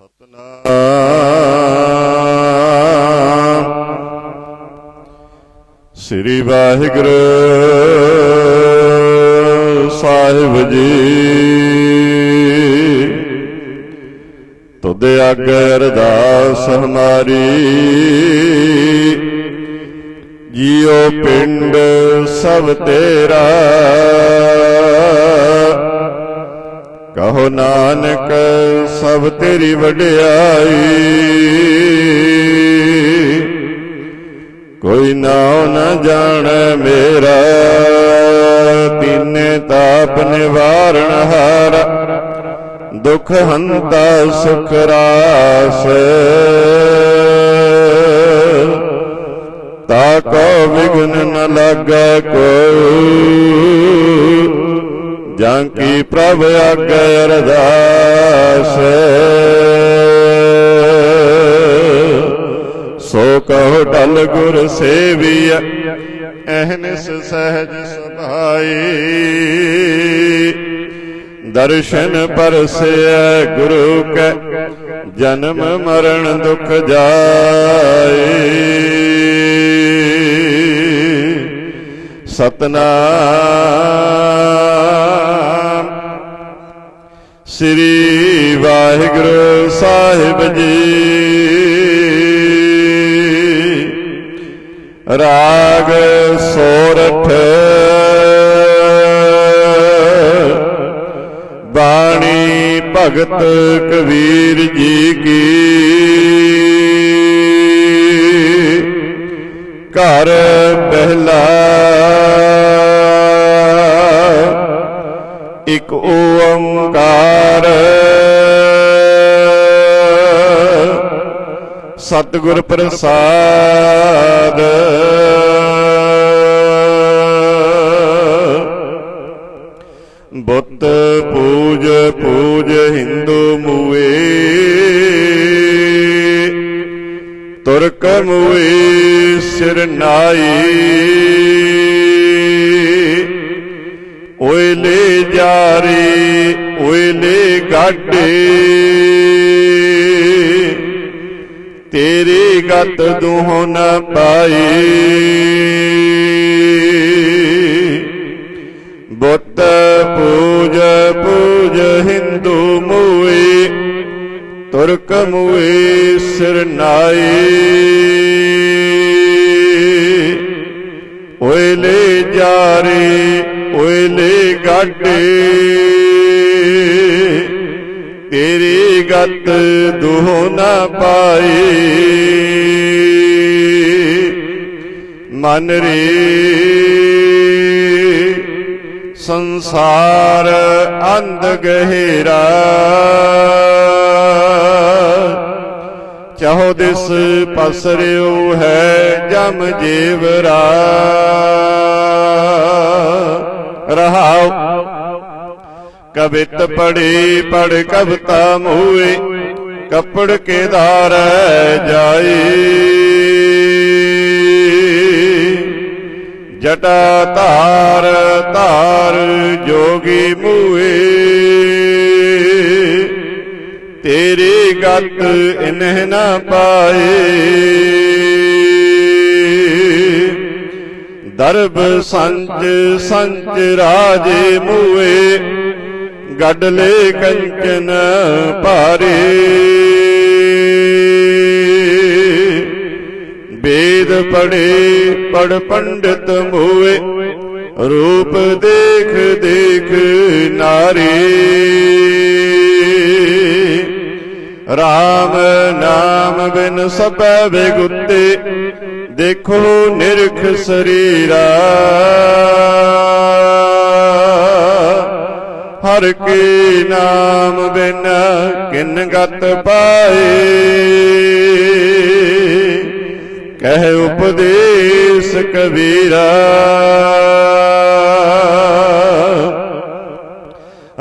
ਸਤਨਾਮ। ਸ੍ਰੀ ਵਾਹਿਗੁਰੂ ਸਾਹਿਬ ਜੀ। ਤੁਧ ਆਗੇ ਅਰਦਾਸ ਹਮਾਰੀ। ਜੀਉ ਪਿੰਡ ਸਭ ਤੇਰਾ। ਕਹੋ ਨਾਨਕ, ਸਭ ਤੇਰੀ ਵਡਿਆਈ। ਕੋਈ ਨਾਉ ਨ ਜਾਣੈ ਮੇਰਾ, ਤਿੰਨੇ ਤਾਪ ਨਿਵਾਰਣ ਹਾਰਾ। ਦੁਖ ਹੰਤਾ ਸੁਖ ਰਾਸ। ਤਾ ਕੋ ਵਿਗਨ ਨ ਲਾਗੈ ਕੋਈ। ਜਾਂ ਕੀ ਪ੍ਰਭ ਆਗੇ ਅਰਦਾਸ। ਸੋ ਕਹੋ ਢਲ ਗੁਰ ਸੇਵੀਐ ਅਹਨਿਸ ਸਹਿਜ ਸੁਭਾਈ। ਦਰਸ਼ਨ ਪਰਸੈ ਗੁਰੂ ਕੈ ਜਨਮ ਮਰਨ ਦੁਖ ਜਾਏ ਸਤਨਾਮ। ਸ੍ਰੀ ਵਾਹਿਗੁਰੂ ਸਾਹਿਬ ਜੀ। ਰਾਗ ਸੋਰਠ। ਬਾਣੀ ਭਗਤ ਸਤਿਗੁਰ ਪ੍ਰਸਾਦ। ਬੁੱਤ ਪੂਜ ਪੂਜ ਹਿੰਦੂ ਮੂਏ। ਤੁਰਕ ਮੂਏ ਸਿਰ ਨਾਈ। ਓਏ ਲੈ ਜਾਰੀ, ਓਏ ਲੈ ਗਾਡੇ। ਗਤ ਦੁਹੋ ਨ ਪਾਈ। ਬੁੱਤ ਪੂਜ ਪੂਜ ਹਿੰਦੂ ਮੂਏ ਤੁਰਕ ਮੂਏ ਸਿਰ ਨਾਈ। ਓਏ ਲੈ ਜਾਰੇ ਓਏ ਲੈ ਗਾਡੇ ਤੇਰੀ ਗਤ ਦੁਹ ਨਾ ਪਾਈ। ਮਨ ਰੇ ਸੰਸਾਰ ਅੰਧ ਗਹਿਰਾ। ਚਾਹੋ ਦਿਸ ਪਸਰਿਓ ਹੈ ਜਮ ਜੀਵਰਾ। ਰਹਾਉ ਕਵਿਤ ਪੜੀ ਪੜ ਕਬਤਾ ਮੂਏ ਕਪੜ ਕੇ ਧਾਰ ਜਾਈ। ਜਟਾ ਧਾਰ ਧਾਰ ਜੋਗੀ ਮੂਏ ਤੇਰੀ ਗਤ ਇਨਹ ਨਾ ਪਾਏ ਦਰਬ ਸੰਜ ਸੰਜ ਰਾਜੇ ਮੂਏ ਗੱਡਲੇ ਕੰਚਨ ਭਾਰੇ। ਵੇਦ ਪੜੇ ਪੜ ਪੰਡਤ ਮੂਏ, ਰੂਪ ਦੇਖ ਦੇਖ ਨਾਰੀ। RAM ਨਾਮ ਬਿਨ ਸਭੈ ਬਿਗੁੱਤੇ ਦੇਖੋ ਨਿਰਖ ਸਰੀਰਾ। ਹਰ ਕੇ ਨਾਮ ਬਿਨ ਕਿਨ ਗਤ ਪਾਏ। ਕਹਿ ਉਪਦੇਸ਼ ਕਬੀਰਾ।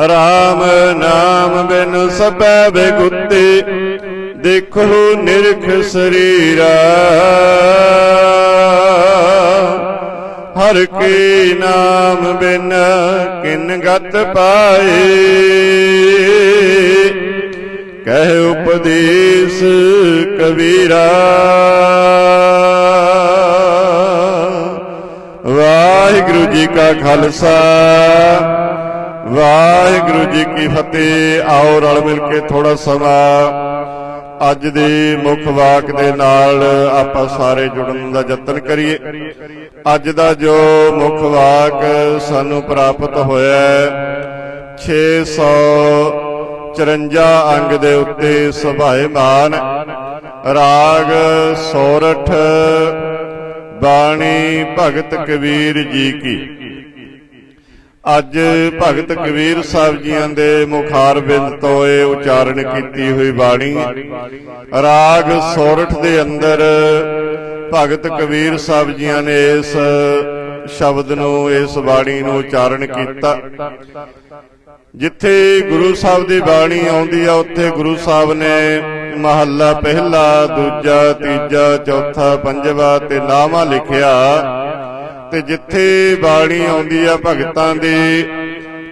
RAM ਨਾਮ ਬਿਨ ਸਭੈ ਬਿਗੁੱਤੇ ਦੇਖੋ ਨਿਰਖ ਸਰੀਰਾ। ਹਰ ਕੇ ਨਾਮ ਬਿਨ ਕਿਨ ਗਤ ਪਾਏ। ਕਹਿ ਉਪਦੇਸ਼ ਕਬੀਰਾ। ਵਾਹਿਗੁਰੂ ਜੀ ਕਾ ਖਾਲਸਾ। ਵਾਹਿਗੁਰੂ ਜੀ ਕੀ ਫਤਿਹ। ਆਓ ਰਲ ਮਿਲ ਕੇ ਥੋੜਾ ਸਮਾਂ ਅੱਜ ਦੇ ਮੁੱਖ ਵਾਕ ਦੇ ਨਾਲ ਆਪਾਂ ਸਾਰੇ ਜੁੜਨ ਦਾ ਯਤਨ ਕਰੀਏ। ਅੱਜ ਦਾ ਜੋ ਮੁੱਖ ਵਾਕ ਸਾਨੂੰ ਪ੍ਰਾਪਤ ਹੋਇਆ ਹੈ 654 ਅੰਗ ਦੇ ਉੱਤੇ ਸੁਭਾਏਮਾਨ ਰਾਗ ਸੋਰਠ ਬਾਣੀ ਭਗਤ ਕਬੀਰ ਜੀ ਕੀ। ਅੱਜ ਭਗਤ ਕਬੀਰ ਸਾਹਿਬ ਜੀਆਂ ਦੇ ਮੁਖਾਰ ਬਿੰਦ ਤੋਂ ਇਹ ਉਚਾਰਨ ਕੀਤੀ ਹੋਈ ਬਾਣੀ, ਰਾਗ ਸੋਰਠ ਦੇ ਅੰਦਰ ਭਗਤ ਕਬੀਰ ਸਾਹਿਬ ਜੀਆਂ ਨੇ ਇਸ ਸ਼ਬਦ ਨੂੰ, ਇਸ ਬਾਣੀ ਨੂੰ ਉਚਾਰਨ ਕੀਤਾ। ਜਿੱਥੇ ਗੁਰੂ ਸਾਹਿਬ ਦੀ ਬਾਣੀ ਆਉਂਦੀ ਆ, ਉੱਥੇ ਗੁਰੂ ਸਾਹਿਬ ਨੇ ਮਹੱਲਾ ਪਹਿਲਾ, ਦੂਜਾ, ਤੀਜਾ, ਚੌਥਾ, ਪੰਜਵਾਂ ਤੇ ਨਾਮਾ ਲਿਖਿਆ। ਤੇ ਜਿੱਥੇ ਬਾਣੀ ਆਉਂਦੀ ਆ ਭਗਤਾਂ ਦੀ,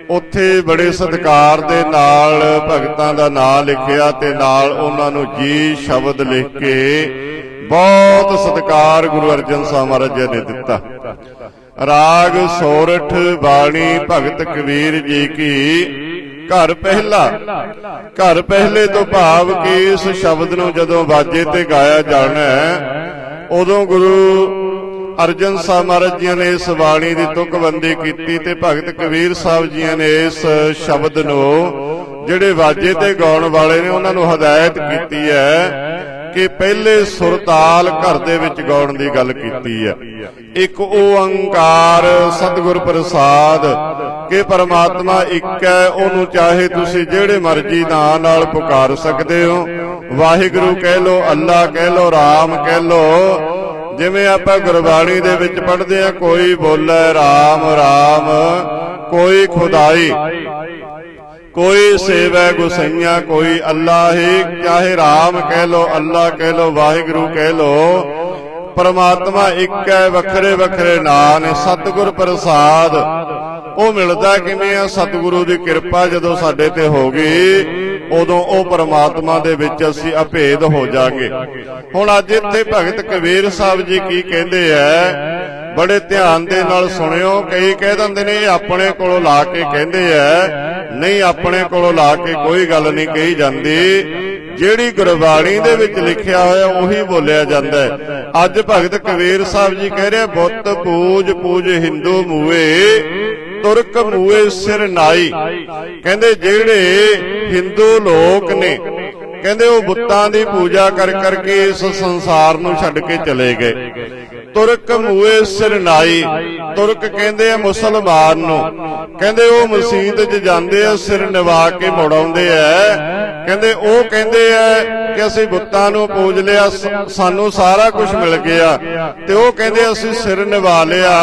ਉੱਥੇ ਬੜੇ ਸਤਿਕਾਰ ਦੇ ਨਾਲ ਭਗਤਾਂ ਦਾ ਨਾਮ ਲਿਖਿਆ ਤੇ ਨਾਲ ਉਹਨਾਂ ਨੂੰ ਜੀ ਸ਼ਬਦ ਲਿਖ ਕੇ ਬਹੁਤ ਸਤਿਕਾਰ ਗੁਰੂ ਅਰਜਨ ਸਾਹਿਬ ਮਹਾਰਾਜ ਜੀ ਨੇ ਦਿੱਤਾ। ਰਾਗ, ਸੋਰਠ, ਬਾਣੀ, ਭਗਤ ਕਬੀਰ ਜੀ ਕੀ ਘਰ ਪਹਿਲਾ। ਘਰ ਪਹਿਲੇ ਤੋਂ ਭਾਵ ਕਿ ਇਸ ਸ਼ਬਦ ਨੂੰ ਜਦੋਂ ਬਾਜੇ ਤੇ ਗਾਇਆ ਜਾਣਾ ਉਦੋਂ ਗੁਰੂ ਅਰਜਨ ਸਾਹਿਬ ਮਹਾਰਾਜ ਜੀ ਨੇ ਇਸ ਬਾਣੀ ਦੀ ਤੁਕਬੰਦੀ ਕੀਤੀ ਤੇ ਭਗਤ ਕਬੀਰ ਸਾਹਿਬ ਜੀ ਨੇ ਇਸ ਸ਼ਬਦ ਨੂੰ ਜਿਹੜੇ ਵਾਜੇ ਤੇ ਗਾਉਣ ਵਾਲੇ ਨੇ ਉਹਨਾਂ ਨੂੰ ਹਦਾਇਤ ਕੀਤੀ ਹੈ ਕਿ ਪਹਿਲੇ ਸੁਰਤਾਲ ਘਰ ਦੇ ਵਿੱਚ ਗਾਉਣ ਦੀ ਗੱਲ ਕੀਤੀ ਹੈ। ਇੱਕ ਓੰਕਾਰ ਸਤਿਗੁਰ ਪ੍ਰਸਾਦ ਕਿ ਪਰਮਾਤਮਾ ਇੱਕ ਹੈ, ਉਹਨੂੰ ਚਾਹੇ ਤੁਸੀਂ ਜਿਹੜੇ ਮਰਜ਼ੀ ਨਾਂ ਨਾਲ ਪੁਕਾਰ ਸਕਦੇ ਹੋ। ਵਾਹਿਗੁਰੂ ਕਹਿ ਲੋ, ਅੱਲਾ ਕਹਿ ਲੋ, ਰਾਮ ਕਹਿ ਲੋ ਜਿਵੇਂ ਆਪਾਂ ਗੁਰਬਾਣੀ ਦੇ ਵਿੱਚ ਪੜ੍ਹਦੇ ਆ ਕੋਈ ਬੋਲੇ ਰਾਮ ਰਾਮ, ਕੋਈ ਖੁਦਾਈ, ਕੋਈ ਸੇਵੈ ਗੁਸਈਆ ਕੋਈ ਅੱਲਾ ਹੀ ਚਾਹੇ ਰਾਮ ਕਹਿ ਲੋ ਅੱਲਾ ਕਹਿ ਲੋ ਵਾਹਿਗੁਰੂ ਕਹਿ ਲੋ ਪਰਮਾਤਮਾ ਇੱਕ ਹੈ, ਵੱਖਰੇ ਵੱਖਰੇ ਨਾਂ ਨੇ, ਸਤਿਗੁਰ ਪ੍ਰਸਾਦ। ਉਹ ਮਿਲਦਾ ਕਿਵੇਂ ਆ? ਸਤਿਗੁਰੂ ਦੀ ਕਿਰਪਾ ਜਦੋਂ ਸਾਡੇ ਤੇ ਹੋ ਗਈ ਉਦੋਂ ਉਹ ਪਰਮਾਤਮਾ ਦੇ ਵਿੱਚ ਅਸੀਂ ਅਭੇਦ ਹੋ ਜਾਾਂਗੇ। ਹੁਣ ਅੱਜ ਇੱਥੇ ਭਗਤ ਕਬੀਰ ਸਾਹਿਬ ਜੀ ਕੀ ਕਹਿੰਦੇ ਐ? ਬੜੇ ਧਿਆਨ ਦੇ ਨਾਲ ਸੁਣਿਓ, ਕਈ ਕਹਿ ਦਿੰਦੇ ਨੇ, ਆਪਣੇ ਕੋਲੋਂ ਲਾ ਕੇ ਕਹਿੰਦੇ ਐ, ਨਹੀਂ, ਆਪਣੇ ਕੋਲੋਂ ਲਾ ਕੇ ਕੋਈ ਗੱਲ ਨਹੀਂ ਕਹੀ ਜਾਂਦੀ। ਜਿਹੜੀ ਗੁਰਬਾਣੀ ਦੇ ਵਿੱਚ ਲਿਖਿਆ ਹੋਇਆ, ਉਹੀ ਬੋਲਿਆ ਜਾਂਦਾ ਹੈ ਅੱਜ ਭਗਤ ਕਬੀਰ ਸਾਹਿਬ ਜੀ ਕਹਿ ਰਿਹਾ ਬੁੱਤ ਪੂਜ ਪੂਜ ਹਿੰਦੂ ਮੂਏ, ਤੁਰਕ ਮੂਏ ਸਿਰ ਨਾਈ। ਕਹਿੰਦੇ, ਜਿਹੜੇ ਹਿੰਦੂ ਲੋਕ ਨੇ। ਕਹਿੰਦੇ ਉਹ ਬੁੱਤਾਂ ਦੀ ਪੂਜਾ ਕਰ ਕਰਕੇ ਇਸ ਸੰਸਾਰ ਨੂੰ ਛੱਡ ਕੇ ਚਲੇ ਗਏ। ਤੁਰਕ ਮੂਏ ਸਿਰ ਨਾਈ। ਤੁਰਕ ਕਹਿੰਦੇ ਆ ਮੁਸਲਮਾਨ ਨੂੰ। ਕਹਿੰਦੇ ਉਹ ਮਸਜਿਦ 'ਚ ਜਾਂਦੇ ਆ, ਸਿਰ ਨਿਵਾ ਕੇ ਮੁੜ ਆਉਂਦੇ ਆ। ਕਹਿੰਦੇ ਉਹ ਕਹਿੰਦੇ ਆ ਕਿ ਅਸੀਂ ਬੁੱਤਾਂ ਨੂੰ ਪੂਜ ਲਿਆ ਸਾਨੂੰ ਸਾਰਾ ਕੁਝ ਮਿਲ ਗਿਆ। ਤੇ ਉਹ ਕਹਿੰਦੇ ਅਸੀਂ ਸਿਰ ਨਿਵਾ ਲਿਆ,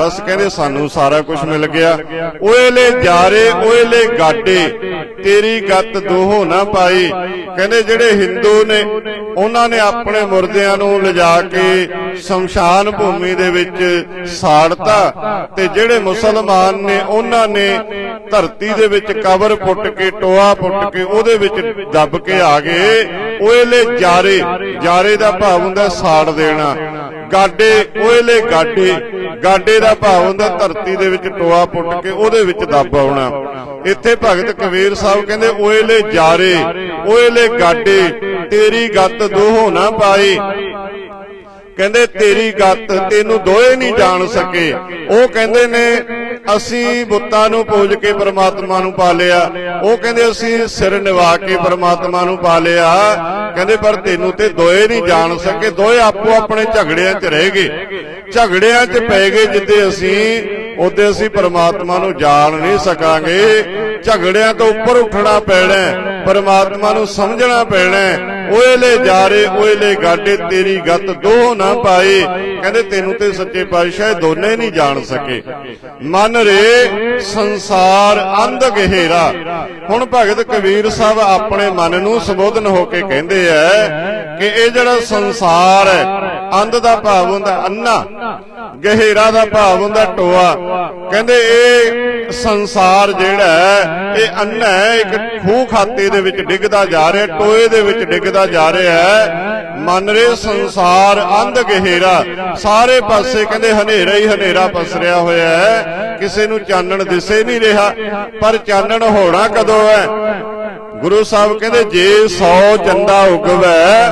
ਬਸ ਕਹਿੰਦੇ ਸਾਨੂੰ ਸਾਰਾ ਕੁਝ ਮਿਲ ਗਿਆ। ਓਏਲੇ ਜਾਰੇ ਓਏਲੇ ਗਾਡੇ, ਤੇਰੀ ਗੱਤ ਦੋਹੋ ਨਾ ਪਾਈ। ਕਹਿੰਦੇ ਜਿਹੜੇ ਹਿੰਦੂ ਨੇ, ਉਹਨਾਂ ਨੇ ਆਪਣੇ ਮੁਰਦਿਆਂ ਨੂੰ ਲਿਜਾ ਕੇ ਸ਼ਮਸ਼ਾਨ ਭੂਮੀ ਦੇ ਵਿੱਚ ਸਾੜਤਾ। ਤੇ ਜਿਹੜੇ ਮੁਸਲਮਾਨ ਨੇ, ਉਹਨਾਂ ਨੇ ਧਰਤੀ ਦੇ ਵਿੱਚ ਕਬਰ ਪੁੱਟ ਕੇ, ਟੋਆ ਪੁੱਟ ਕੇ, ਉਹਦੇ ਵਿੱਚ ਦੱਬ ਕੇ ਆ ਗਏ ਓਏਲੇ ਜਾਰੇ ਜਾਰੇ ਦਾ ਭਾਵ ਹੁੰਦਾ ਸਾੜ ਦੇਣਾ। ਗਾਡੇ ਓਏਲੇ ਗਾਡੇ ਗਾਡੇ ਦਾ ਭਾਵ ਹੁੰਦਾ ਧਰਤੀ ਦੇ ਵਿੱਚ ਟੋਆ ਪੁੱਟ ਕੇ ਉਹਦੇ ਵਿੱਚ ਦੱਬ ਆਉਣਾ। ਇੱਥੇ ਭਗਤ ਕਬੀਰ ਸਾਹਿਬ ਕਹਿੰਦੇ ਓਏਲੇ ਜਾਰੇ ਓਏਲੇ ਗਾਡੇ, ਤੇਰੀ ਗੱਤ ਦੋਹੋ ਨਾ ਪਾਈ ਕਹਿੰਦੇ, ਤੇਰੀ ਗੱਤ ਤੈਨੂੰ ਦੋਏ ਨਹੀਂ ਜਾਣ ਸਕੇ। ਉਹ ਕਹਿੰਦੇ ਨੇ ਅਸੀਂ ਬੁੱਤਾਂ ਨੂੰ ਪੂਜ ਕੇ ਪਰਮਾਤਮਾ ਨੂੰ ਪਾ ਲਿਆ। ਉਹ ਕਹਿੰਦੇ ਅਸੀਂ ਸਿਰ ਨਿਵਾ ਕੇ ਪਰਮਾਤਮਾ ਨੂੰ ਪਾ ਲਿਆ। ਕਹਿੰਦੇ ਪਰ ਤੈਨੂੰ ਤੇ ਦੋਏ ਨਹੀਂ ਜਾਣ ਸਕੇ। ਦੋਏ ਆਪੋ ਆਪਣੇ ਝਗੜਿਆਂ 'ਚ ਰਹਿ ਗਏ। ਝਗੜਿਆਂ 'ਚ ਪੈ ਗਏ ਜਿੱਦੇ ਅਸੀਂ ਉਹਦੇ ਅਸੀਂ ਪਰਮਾਤਮਾ ਨੂੰ ਜਾਣ ਨਹੀਂ ਸਕਾਂਗੇ। ਝਗੜਿਆਂ ਤੋਂ ਉੱਪਰ ਉੱਠਣਾ ਪੈਣਾ ਪਰਮਾਤਮਾ ਨੂੰ ਸਮਝਣਾ ਪੈਣਾ ਓਏਲੇ ਜਾਰੇ ਓਏਲੇ ਗਾਡੇ, ਤੇਰੀ ਗੱਤ ਦੋ ਨਾ ਪਾਏ। ਕਹਿੰਦੇ ਤੈਨੂੰ ਤੇ ਸੱਚੇ ਪਾਤਸ਼ਾਹ ਦੋਨੇ ਨਹੀਂ ਜਾਣ ਸਕੇ। ਮਨ ਰੇ, ਸੰਸਾਰ ਅੰਧ ਗਹਿਰਾ। ਹੁਣ ਭਗਤ ਕਬੀਰ ਸਾਹਿਬ ਆਪਣੇ ਮਨ ਨੂੰ ਸੰਬੋਧਨ ਹੋ ਕੇ ਕਹਿੰਦੇ ਐ ਕਿ ਇਹ ਜਿਹੜਾ ਸੰਸਾਰ ਹੈ, ਅੰਧ ਦਾ ਭਾਵ ਹੁੰਦਾ ਅੰਨਾ। ਗਹਿਰਾ ਦਾ ਭਾਵ ਹੁੰਦਾ ਟੋਆ। ਕਹਿੰਦੇ ਇਹ ਸੰਸਾਰ ਜਿਹੜਾ ਹੈ ਇਹ ਅੰਨਾ ਇੱਕ ਖੂਹ ਖਾਤੇ ਦੇ ਵਿੱਚ ਡਿੱਗਦਾ ਜਾ ਰਿਹਾ ਟੋਏ ਦੇ ਵਿੱਚ ਡਿੱਗਦਾ ਜਾ ਰਿਹਾ ਹੈ। ਮਨ ਰੇ ਸੰਸਾਰ ਅੰਧ ਗਹਿਰਾ। ਸਾਰੇ ਪਾਸੇ ਕਹਿੰਦੇ ਹਨੇਰਾ ਹੀ ਹਨੇਰਾ ਪਸਰਿਆ ਹੋਇਆ ਹੈ। ਕਿਸੇ ਨੂੰ ਚਾਨਣ ਦਿਸੇ ਨਹੀਂ ਰਿਹਾ। ਪਰ ਚਾਨਣ ਹੋਣਾ ਕਦੋਂ ਹੈ? ਗੁਰੂ ਸਾਹਿਬ ਕਹਿੰਦੇ ਜੇ 100 ਚੰਦਾ ਉਗਵੈ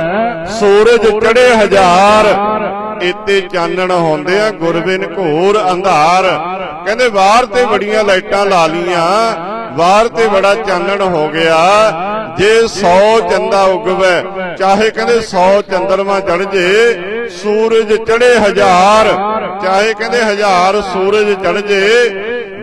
ਸੂਰਜ ਚੜੇ ਹਜ਼ਾਰ। ਇਤੇ ਚਾਨਣ ਹੁੰਦੇ ਆ, ਗੁਰਬਿਨ ਘੋਰ ਅੰਧਾਰ। ਕਹਿੰਦੇ ਬਾਹਰ ਤੇ ਬੜੀਆਂ ਲਾਈਟਾਂ ਲਾ ਲੀਆਂ ਬਾਹਰ ਤੇ ਬੜਾ ਚਾਨਣ ਹੋ ਗਿਆ। ਜੇ 100 ਚੰਦਾ ਉਗਵੇ, ਚਾਹੇ ਕਹਿੰਦੇ 100 ਚੰਦਰਮਾ ਚੜ ਜੇ, ਸੂਰਜ ਚੜੇ ਹਜ਼ਾਰ। ਚਾਹੇ ਕਹਿੰਦੇ ਹਜ਼ਾਰ ਸੂਰਜ ਚੜ ਜੇ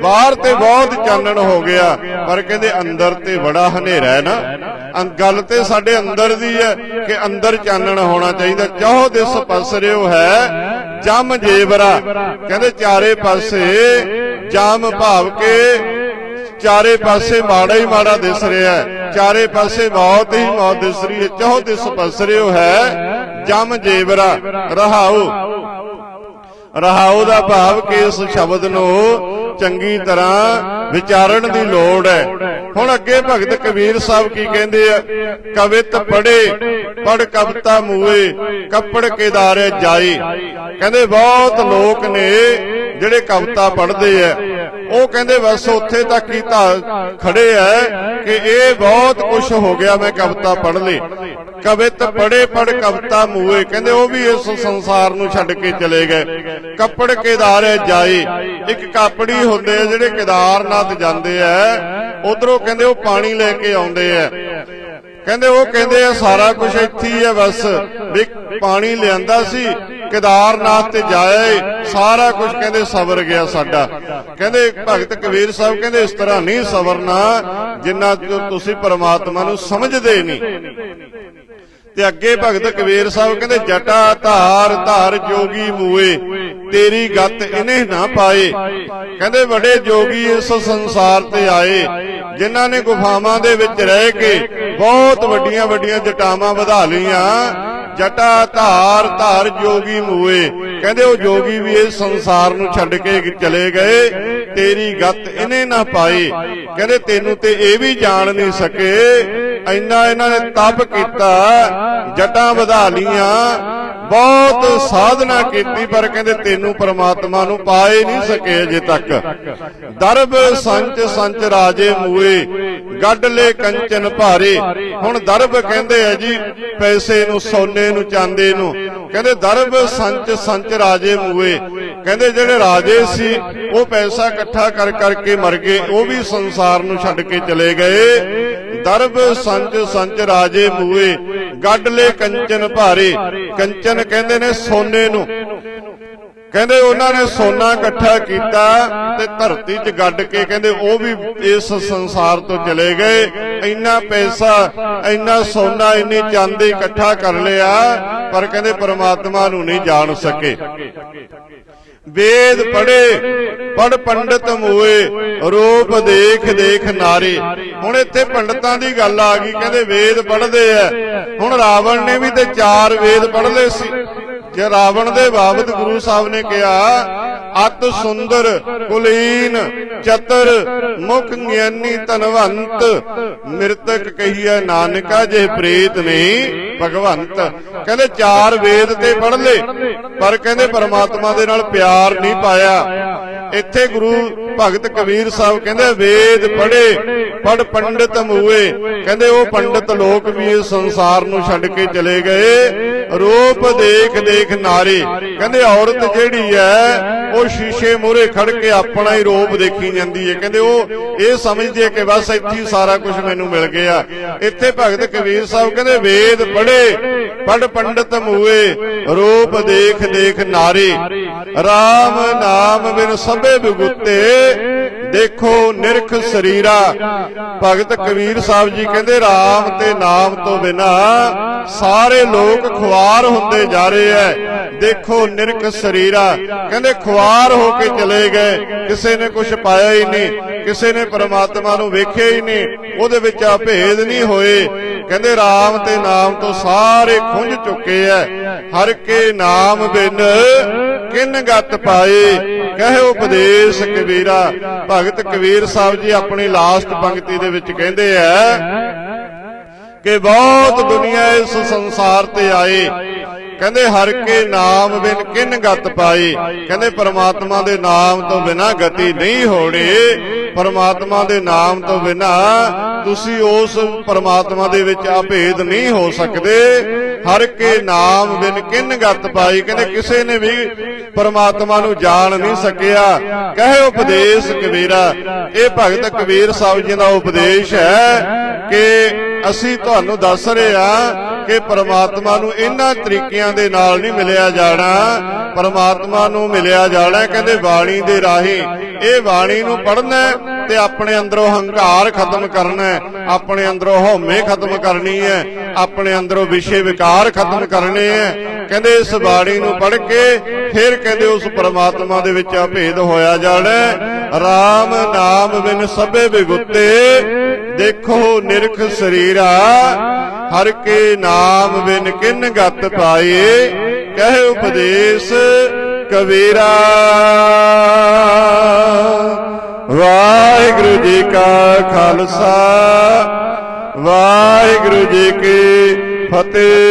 ਬਾਹਰ ਤੇ ਬਹੁਤ ਚਾਨਣ ਹੋ ਗਿਆ, ਪਰ ਕਹਿੰਦੇ ਅੰਦਰ ਤੇ ਬੜਾ ਹਨੇਰਾ ਹੈ ਨਾ। ਗੱਲ ਤੇ ਸਾਡੇ ਅੰਦਰ ਦੀ ਹੈ ਕਿ ਅੰਦਰ ਚਾਨਣ ਹੋਣਾ ਚਾਹੀਦਾ। ਚਾਹੋ ਦਿਸ ਪਸਰਿਓ ਹੈ, ਜਮ ਜੇਵਰਾ। ਕਹਿੰਦੇ ਚਾਰੇ ਪਾਸੇ ਜਮ ਭਾਵ ਕੇ ਚਾਰੇ ਪਾਸੇ ਮਾੜਾ ਹੀ ਮਾੜਾ ਦਿਸ ਰਿਹਾ ਹੈ। ਚਾਰੇ ਪਾਸੇ ਮੌਤ ਹੀ ਮੌਤ ਦਿਸ ਰਹੀ ਹੈ। ਚਾਹੋ ਦਿਸ ਪਸਰਿਓ ਹੈ, ਜਮ ਜੇਵਰਾ। ਰਹਾਉ ਰਹਾਉ ਦਾ ਭਾਵ ਕਿ ਇਸ ਸ਼ਬਦ ਨੂੰ ਚੰਗੀ ਤਰ੍ਹਾਂ ਵਿਚਾਰਨ ਦੀ ਲੋੜ ਹੈ। ਹੁਣ ਅੱਗੇ ਭਗਤ ਕਬੀਰ ਸਾਹਿਬ ਕੀ ਕਹਿੰਦੇ ਆ? ਕਵਿਤ ਪੜੇ ਪੜ ਕਵਿਤਾ ਮੂਏ ਕੱਪੜ ਕੇਦਾਰੇ ਜਾਈ। ਕਹਿੰਦੇ ਬਹੁਤ ਲੋਕ ਨੇ ਜਿਹੜੇ ਕਵਿਤਾ ਪੜ੍ਹਦੇ ਆ। ਉਹ ਕਹਿੰਦੇ ਬਸ ਉੱਥੇ ਤੱਕ ਹੀ ਤਾਂ ਖੜੇ ਐ ਕਿ ਇਹ ਬਹੁਤ ਕੁਝ ਹੋ ਗਿਆ ਮੈਂ ਕਵਿਤਾ ਪੜ੍ਹ ਲਈ। ਕਵਿਤ ਪੜੇ ਪੜ ਕਵਿਤਾ ਮੂਏ ਕਹਿੰਦੇ ਉਹ ਵੀ ਇਸ ਸੰਸਾਰ ਨੂੰ ਛੱਡ ਕੇ ਚਲੇ ਗਏ। ਕੱਪੜ ਕੇਦਾਰੇ ਜਾਏ ਇੱਕ ਕਾਪੜੀ ਹੁੰਦੇ ਆ ਜਿਹੜੇ ਕੇਦਾਰਨਾਥ ਜਾਂਦੇ ਆ ਉਧਰੋਂ ਕਹਿੰਦੇ ਉਹ ਪਾਣੀ ਲੈ ਕੇ ਆਉਂਦੇ ਆ ਕਹਿੰਦੇ ਉਹ ਕਹਿੰਦੇ ਆ ਸਾਰਾ ਕੁਝ ਇੱਥੇ ਹੀ ਹੈ ਬਸ। ਵੀ ਪਾਣੀ ਲਿਆਂਦਾ ਸੀ। ਕੇਦਾਰਨਾਥ ਤੇ ਜਾਏ, ਸਾਰਾ ਕੁਝ ਕਹਿੰਦੇ ਸਬਰ ਗਿਆ ਸਾਡਾ। ਕਹਿੰਦੇ ਭਗਤ ਕਬੀਰ ਸਾਹਿਬ ਕਹਿੰਦੇ ਇਸ ਤਰ੍ਹਾਂ ਨਹੀਂ ਸਬਰਨਾ ਜਿੰਨਾ ਤੁਸੀਂ ਪਰਮਾਤਮਾ ਨੂੰ ਸਮਝਦੇ ਨਹੀਂ। ਤੇ ਅੱਗੇ ਭਗਤ ਕਬੀਰ ਸਾਹਿਬ ਕਹਿੰਦੇ, ਜਟਾ ਧਾਰ ਧਾਰ ਜੋਗੀ ਮੂਏ, ਤੇਰੀ ਗੱਤ ਇਹਨੇ ਨਾ ਪਾਏ। ਕਹਿੰਦੇ, ਵੱਡੇ ਜੋਗੀ ਇਸ ਸੰਸਾਰ ਤੇ ਆਏ, ਜਿਨ੍ਹਾਂ ਨੇ ਗੁਫਾਵਾਂ ਦੇ ਵਿੱਚ ਰਹਿ ਕੇ ਬਹੁਤ ਵੱਡੀਆਂ ਵੱਡੀਆਂ ਜਟਾਵਾਂ ਵਧਾ ਲਈਆਂ। ਜਟਾ ਧਾਰ ਧਾਰ ਜੋਗੀ ਮੂਏ। ਕਹਿੰਦੇ ਉਹ ਜੋਗੀ ਵੀ ਇਸ ਸੰਸਾਰ ਨੂੰ ਛੱਡ ਕੇ ਚਲੇ ਗਏ, ਤੇਰੀ ਗੱਤ ਇਹਨੇ ਨਾ ਪਾਈ। ਕਹਿੰਦੇ ਤੈਨੂੰ ਤੇ ਇਹ ਵੀ ਜਾਣ ਨਹੀਂ ਸਕੇ। ਇੰਨਾ ਇਹਨਾਂ ਨੇ ਤਪ ਕੀਤਾ, ਜਟਾਂ ਵਧਾ ਲੀਆਂ ਬਹੁਤ ਸਾਧਨਾ ਕੀਤੀ, ਪਰ ਕਹਿੰਦੇ ਤੈਨੂੰ ਪ੍ਰਮਾਤਮਾ ਨੂੰ ਪਾਏ ਨਹੀਂ ਸਕੇ ਅਜੇ ਤੱਕ। ਦਰਬ ਸੰਚ ਸੰਚ ਰਾਜੇ ਮੂਏ ਗੱਡ ਲੈ ਕੰਚਨ ਭਾਰੇ। ਹੁਣ ਦਰਬ ਕਹਿੰਦੇ ਆ ਜੀ, ਪੈਸੇ ਨੂੰ, ਸੋਨੇ ਨੂੰ, ਚਾਂਦੇ ਨੂੰ। ਕਹਿੰਦੇ ਦਰਬ ਸੰਚ ਸੰਚ ਰਾਜੇ ਮੂਏ ਕਹਿੰਦੇ ਜਿਹੜੇ ਰਾਜੇ ਸੀ, ਉਹ ਪੈਸਾ ਇਕੱਠਾ ਕਰ, ਕਰਕੇ ਮਰ ਗਏ। ਉਹ ਵੀ ਸੰਸਾਰ ਨੂੰ ਛੱਡ ਕੇ ਚਲੇ ਗਏ। ਦਰਬ ਸੰਚ ਸੰਚ ਰਾਜੇ ਮੂਏ ਗੱਡ ਲੈ ਕੰਚਨ ਭਾਰੇ। ਕੰਚਨ ਕਹਿੰਦੇ ਨੇ ਸੋਨੇ ਨੂੰ। ਕਹਿੰਦੇ ਉਹਨਾਂ ਨੇ ਸੋਨਾ ਇਕੱਠਾ ਕੀਤਾ ਤੇ ਧਰਤੀ 'ਚ ਗੱਡ ਕੇ ਕਹਿੰਦੇ ਉਹ ਵੀ ਇਸ ਸੰਸਾਰ ਤੋਂ ਚਲੇ ਗਏ। ਇੰਨਾ ਪੈਸਾ, ਇੰਨਾ ਸੋਨਾ, ਇੰਨੀ ਚਾਂਦੀ ਇਕੱਠਾ ਕਰ ਲਿਆ, ਪਰ ਕਹਿੰਦੇ ਪਰਮਾਤਮਾ ਨੂੰ ਨਹੀਂ ਜਾਣ ਸਕੇ। ਵੇਦ ਪੜੇ ਪੜ ਪੰਡਤ ਮੋਏ, ਰੂਪ ਦੇਖ ਦੇਖ ਨਾਰੇ। ਹੁਣ ਇੱਥੇ ਪੰਡਤਾਂ ਦੀ ਗੱਲ ਆ ਗਈ, ਕਹਿੰਦੇ ਵੇਦ ਪੜਦੇ ਆ ਹੁਣ ਰਾਵਣ ਨੇ ਵੀ ਤੇ ਚਾਰ ਵੇਦ ਪੜ ਲਏ ਸੀ। ਜੇ ਰਾਵਣ ਦੇ ਬਾਬਤ ਗੁਰੂ ਸਾਹਿਬ ਨੇ ਕਿਹਾ, ਅਤ ਸੁੰਦਰ, ਕੁਲੀਨ, ਚਤਰ, ਮੁਖ ਗਿਆਨੀ ਧਨਵੰਤ, ਮਿਰਤਕ ਕਹੀਐ ਨਾਨਕਾ ਜੇ ਪ੍ਰੇਤ ਨਹੀਂ, ਭਗਵੰਤ। ਕਹਿੰਦੇ ਚਾਰ ਵੇਦ ਤੇ ਪੜ ਲੇ, ਪਰ ਕਹਿੰਦੇ ਪਰਮਾਤਮਾ ਦੇ ਨਾਲ ਪਿਆਰ ਨਹੀਂ ਪਾਇਆ। ਇੱਥੇ ਗੁਰੂ ਭਗਤ ਕਬੀਰ ਸਾਹਿਬ ਕਹਿੰਦੇ ਵੇਦ ਪੜੇ ਪੜ ਪੰਡਿਤ ਮੂਏ। ਕਹਿੰਦੇ ਉਹ ਪੰਡਿਤ ਲੋਕ ਵੀ ਇਸ ਸੰਸਾਰ ਨੂੰ ਛੱਡ ਕੇ ਚਲੇ ਗਏ। ਰੂਪ ਦੇਖ ਦੇਖ ਨਾਰੀ। ਕਹਿੰਦੇ ਔਰਤ ਜਿਹੜੀ ਹੈ, ਉਹ ਸ਼ੀਸ਼ੇ ਮੂਹਰੇ ਖੜ ਕੇ ਆਪਣਾ ਹੀ ਰੂਪ ਦੇਖੀ ਜਾਂਦੀ ਹੈ। ਕਹਿੰਦੇ ਉਹ ਇਹ ਸਮਝਦੀ ਹੈ ਕਿ ਬਸ ਇੱਥੇ ਸਾਰਾ ਕੁਝ ਮੈਨੂੰ ਮਿਲ ਗਿਆ। ਇੱਥੇ ਭਗਤ ਕਬੀਰ ਸਾਹਿਬ ਕਹਿੰਦੇ ਵੇਦ ਪੜੇ ਪੜ ਪੰਡਤ ਮੂਏ। ਰੂਪ ਦੇਖ ਦੇਖ ਨਾਰੀ। RAM ਨਾਮ ਬਿਨ ਸਭ ਬਿਗੁੱਤੇ। ਦੇਖੋ ਨਿਰਖ ਸਰੀਰਾ। ਭਗਤ ਕਬੀਰ ਸਾਹਿਬ ਜੀ ਕਹਿੰਦੇ RAM ਤੇ ਨਾਮ ਤੋਂ ਬਿਨਾ ਸਾਰੇ ਲੋਕ ਖੁਆਰ ਹੁੰਦੇ ਜਾ ਰਹੇ ਐ। ਦੇਖੋ ਨਿਰਖ ਸਰੀਰਾ। ਕਹਿੰਦੇ, ਖੁਆਰ ਹੋ ਕੇ ਚਲੇ ਗਏ। ਕਿਸੇ ਨੇ ਕੁਝ ਪਾਇਆ ਹੀ ਨਹੀਂ। ਕਿਸੇ ਨੇ ਪਰਮਾਤਮਾ ਨੂੰ ਵੇਖਿਆ ਹੀ ਨਹੀਂ। ਉਹਦੇ ਵਿੱਚ ਆ ਭੇਦ ਨਹੀਂ ਹੋਏ। ਕਹਿੰਦੇ, ਰਾਮ ਤੇ ਨਾਮ ਤੋਂ ਸਾਰੇ ਖੁੰਝ ਚੁੱਕੇ ਐ। ਹਰ ਕੇ ਨਾਮ ਬਿਨ ਕਿਨ ਗਤ ਪਾਏ ਕਹਿ ਉਪਦੇਸ਼ ਕਬੀਰਾ। ਭਗਤ ਕਬੀਰ ਸਾਹਿਬ ਜੀ ਆਪਣੀ ਲਾਸਟ ਪੰਕਤੀ ਦੇ ਵਿੱਚ ਕਹਿੰਦੇ ਆ ਕਿ ਬਹੁਤ ਦੁਨੀਆ ਇਸ ਸੰਸਾਰ ਤੇ ਆਏ ਕਹਿੰਦੇ ਹਰ ਕੇ ਨਾਮ ਬਿਨ ਕਿਨ ਗਤ ਪਾਈ। ਕਹਿੰਦੇ ਪਰਮਾਤਮਾ ਦੇ ਨਾਮ ਤੋਂ ਬਿਨਾ ਗਤੀ ਨਹੀਂ ਹੋਣੀ। ਪਰਮਾਤਮਾ ਦੇ ਨਾਮ ਤੋਂ ਬਿਨਾ ਤੁਸੀਂ ਉਸ ਪਰਮਾਤਮਾ ਦੇ ਵਿੱਚ ਅਭੇਦ ਨਹੀਂ ਹੋ ਸਕਦੇ। ਹਰ ਕੇ ਨਾਮ ਬਿਨ ਕਿਨ ਗਤ ਪਾਈ। ਕਹਿੰਦੇ ਕਿਸੇ ਨੇ ਵੀ ਪਰਮਾਤਮਾ ਨੂੰ ਜਾਣ ਨਹੀਂ ਸਕਿਆ। ਕਹੇ ਉਪਦੇਸ਼ ਕਬੀਰਾ। ਇਹ ਭਗਤ ਕਬੀਰ ਸਾਹਿਬ ਜੀ ਦਾ ਉਪਦੇਸ਼ ਹੈ ਕਿ ਅਸੀਂ ਤੁਹਾਨੂੰ ਦੱਸ ਰਹੇ ਹਾਂ ਕਿ ਪਰਮਾਤਮਾ ਨੂੰ ਇਹਨਾਂ ਤਰੀਕਿਆਂ ਦੇ ਨਾਲ ਨਹੀਂ ਮਿਲਿਆ ਜਾਣਾ। ਪਰਮਾਤਮਾ ਨੂੰ ਮਿਲਿਆ ਜਾਣਾ ਕਹਿੰਦੇ ਬਾਣੀ ਦੇ ਰਾਹੀਂ। ਇਹ ਬਾਣੀ ਨੂੰ ਪੜ੍ਹਨਾ ਤੇ ਆਪਣੇ ਅੰਦਰੋਂ ਹੰਕਾਰ ਖਤਮ ਕਰਨਾ ਆਪਣੇ ਅੰਦਰੋਂ ਹਉਮੈ ਖਤਮ ਕਰਨੀ ਹੈ। ਆਪਣੇ ਅੰਦਰੋਂ ਵਿਸ਼ੇ ਵਿਕਾਰ ਖਤਮ ਕਰਨੇ ਹੈ। ਕਹਿੰਦੇ ਇਸ ਬਾਣੀ ਨੂੰ ਪੜ੍ਹ ਕੇ ਫਿਰ ਕਹਿੰਦੇ ਉਸ ਪਰਮਾਤਮਾ ਦੇ ਵਿੱਚ ਅਭੇਦ ਹੋਇਆ ਜਾਣਾ ਹੈ। ਰਾਮ ਨਾਮ ਬਿਨ ਸਭੇ ਵਿਗੁੱਤੇ ਦੇਖੋ ਨਿਰਖ ਸਰੀਰਾ, ਹਰ ਕੇ ਨਾਮ ਬਿਨ ਕਿਨ ਗਤ ਪਾਏ, ਕਹੇ ਉਪਦੇਸ਼ ਕਬੀਰਾ। ਵਾਹਿਗੁਰੂ ਜੀ ਕਾ ਖਾਲਸਾ, ਵਾਹਿਗੁਰੂ ਜੀ ਕੀ ਫਤਿਹ।